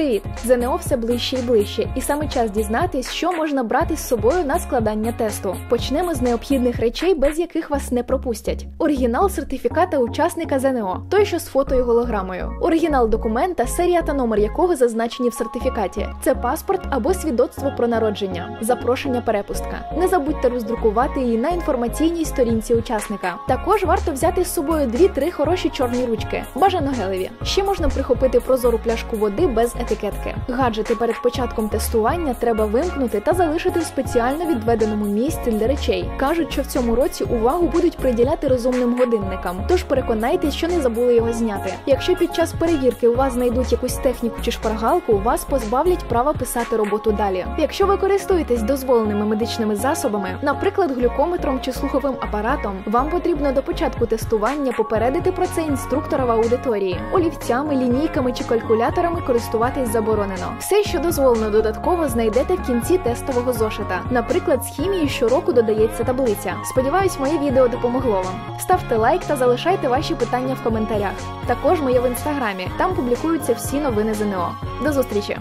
Привіт! ЗНО все ближче і ближче, і саме час дізнатись, що можна брати з собою на складання тесту. Почнемо з необхідних речей, без яких вас не пропустять: оригінал сертифіката учасника ЗНО, той, що з фото і голограмою, оригінал документа, серія та номер якого зазначені в сертифікаті. Це паспорт або свідоцтво про народження, запрошення перепустка. Не забудьте роздрукувати її на інформаційній сторінці учасника. Також варто взяти з собою дві-три хороші чорні ручки, бажано гелеві. Ще можна прихопити прозору пляшку води без етикетки. Гаджети перед початком тестування треба вимкнути та залишити в спеціально відведеному місці для речей. Кажуть, що в цьому році увагу будуть приділяти розумним годинникам, тож переконайтесь, що не забули його зняти. Якщо під час перевірки у вас знайдуть якусь техніку чи шпаргалку, вас позбавлять права писати роботу далі. Якщо ви користуєтесь дозволеними медичними засобами, наприклад, глюкометром чи слуховим апаратом, вам потрібно до початку тестування попередити про це інструктора в аудиторії. Олівцями, лінійками чи калькуляторами користуватись заборонено. Все, що дозволено додатково, знайдете в кінці тестового зошита. Наприклад, з хімії щороку додається таблиця. Сподіваюсь, моє відео допомогло вам. Ставте лайк та залишайте ваші питання в коментарях. Також моє в інстаграмі. Там публікуються всі новини ЗНО. До зустрічі!